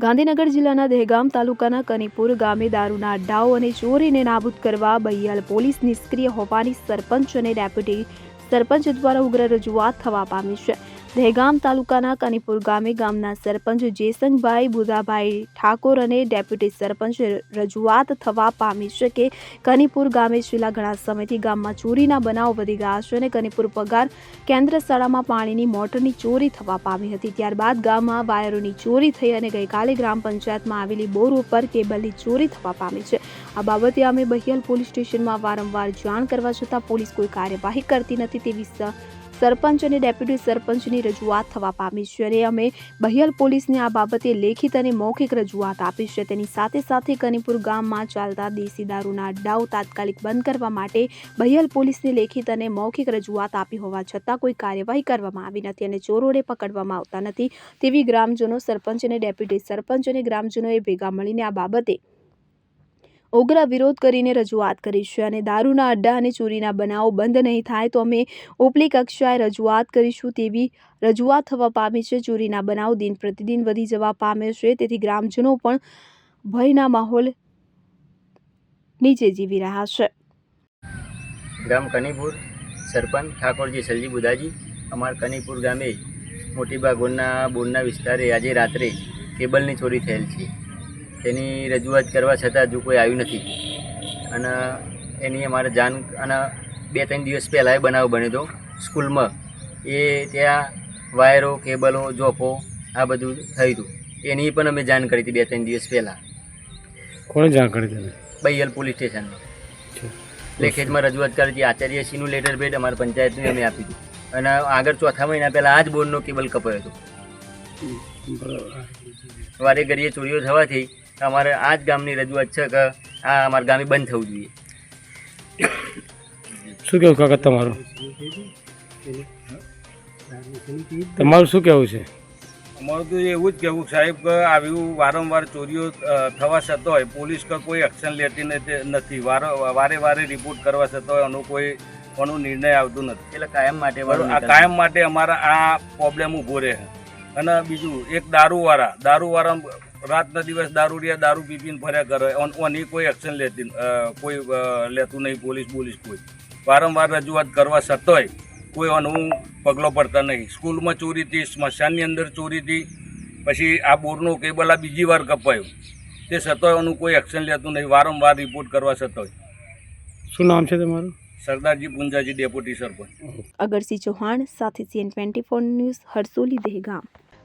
ગાંધીનગર જિલ્લાના દહેગામ તાલુકાના કનીપુર ગામે દારૂના અડ્ડાઓ અને ચોરીને નાબૂદ કરવા બૈયાલ પોલીસ નિષ્ક્રિય હોવાની સરપંચ અને ડેપ્યુટી સરપંચ દ્વારા ઉગ્ર રજૂઆત થવા પામી છે. દહેગામ તાલુકાના કનીપુર ગામે ગામના સરપંચ જેસંગભાઈ બુધાભાઈ ઠાકોર અને ડેપ્યુટી સરપંચ રજૂઆત થવા પામી છે કે કનીપુર ગામે છેલ્લા ઘણા સમયથી ગામમાં ચોરીના બનાવ વધી ગયા છે અને કનીપુર પગાર કેન્દ્ર શાળામાં પાણીની મોટરની ચોરી થવા પામી હતી. ત્યારબાદ ગામમાં વાયરોની ચોરી થઈ અને ગઈકાલે ગ્રામ પંચાયતમાં આવેલી બોર ઉપર કેબલની ચોરી થવા પામી છે. આ બાબતે અમે બહિયલ પોલીસ સ્ટેશનમાં વારંવાર જાણ કરવા છતાં પોલીસ કોઈ કાર્યવાહી કરતી નથી તેવી સરપંચ અને ડેપ્યુટી સરપંચની રજૂઆત થવા પામી છે અને અમે બહિયલ પોલીસને આ બાબતે લેખિત અને મૌખિક રજૂઆત આપી છે. તેની સાથે સાથે કનીપુર ગામમાં ચાલતા દેશી દારૂના અડ્ડાઓ તાત્કાલિક બંધ કરવા માટે બહિયલ પોલીસને લેખિત અને મૌખિક રજૂઆત આપી હોવા છતાં કોઈ કાર્યવાહી કરવામાં આવી નથી અને ચોરોને પકડવામાં આવતા નથી. તેવી ગ્રામજનો સરપંચ અને ડેપ્યુટી સરપંચ અને ગ્રામજનોએ ભેગા મળીને આ બાબતે ઉગ્ર વિરોધ કરીને રજૂઆત કરી છે અને દારૂના અડ્ડા અને ચોરીના બનાવો બંધ નહીં થાય તો અમે ઉપલી કક્ષાએ રજૂઆત કરીશું તેવી રજૂઆત થવા પામી છે. ચોરીના બનાવ દિન પ્રતિદિન વધી જવા પામે છે. તેથી ગ્રામજનો પણ ભયના માહોલ નીચે જીવી રહ્યા છે. ગામ કનીપુર, સરપંચ ઠાકોરજી સલજી બુદાજી અમારા કનીપુર ગામે મોટીબા ગોરના બોરના વિસ્તારે આજે રાત્રે કેબલની ચોરી થયેલ છે. તેની રજૂઆત કરવા છતાં હજુ કોઈ આવ્યું નથી. અને એની અમારે જાણ અને બે ત્રણ દિવસ પહેલાં એ બનાવ બન્યો હતો. સ્કૂલમાં એ ત્યાં વાયરો કેબલો જોફો આ બધું થયું હતું. એની પણ અમે જાણ કરી હતી બે ત્રણ દિવસ પહેલાં. કોણે જાણ કરી હતી બૈયલ પોલીસ સ્ટેશનમાં. લેખિતમાં રજૂઆત કરી હતી. આચાર્યશ્રીનું લેટર ભેટ અમારા પંચાયતને અમે આપી હતું. અને આગળ ચોથા મહિના પહેલાં આ જ બોર્ડનો કેબલ કપાયો હતો. વારે ઘડીએ ચોરીઓ થવાથી અમારે આ જ ગામની રજૂઆત છે કે આ અમારા ગામે બંધ થવું જોઈએ. શું કેવું કાકા તમારું? તમારું શું કેવું છે? અમારું તો એવું જ કહેવું સાહેબ કે આવ્યું વારંવાર ચોરીઓ થવા છતાંય પોલીસ કે કોઈ એક્શન લેતી નથી નથી. વારે વારે વારે રિપોર્ટ કરવા છતાંય એનો કોઈ કોનો નિર્ણય આવતો નથી. એટલે કાયમ માટે વાળું આ કાયમ માટે અમારા આ પ્રોબ્લેમ ઊભો રહે. અને બીજું એક દારૂવાળા દારૂવાળા રાતના દિવસ દારૂડિયા દારૂ પીપીને ફર્યા કરે. ઓન- ઓની કોઈ એક્શન લેતી કોઈ લેતું નહીં પોલીસ પોલીસ કોઈ. વારંવાર રજૂઆત કરવા છતાંય કોઈ આનું પગલો પડતા નહીં. સ્કૂલમાં ચોરી હતી સ્મશાનની અંદર ચોરી હતી પછી આ બોરનો કેબલ આ બીજી વાર કપાયો. તે છતાંય આનું કોઈ એક્શન લેતું નહીં વારંવાર રિપોર્ટ કરવા છતાંય. શું નામ છે તમારું? સરદારજી પુંજાજી ડેપ્યુટી સરપંચ. અગરસિંહ ચૌહાણ સાથે CN twenty four news Harsoli Dehgam.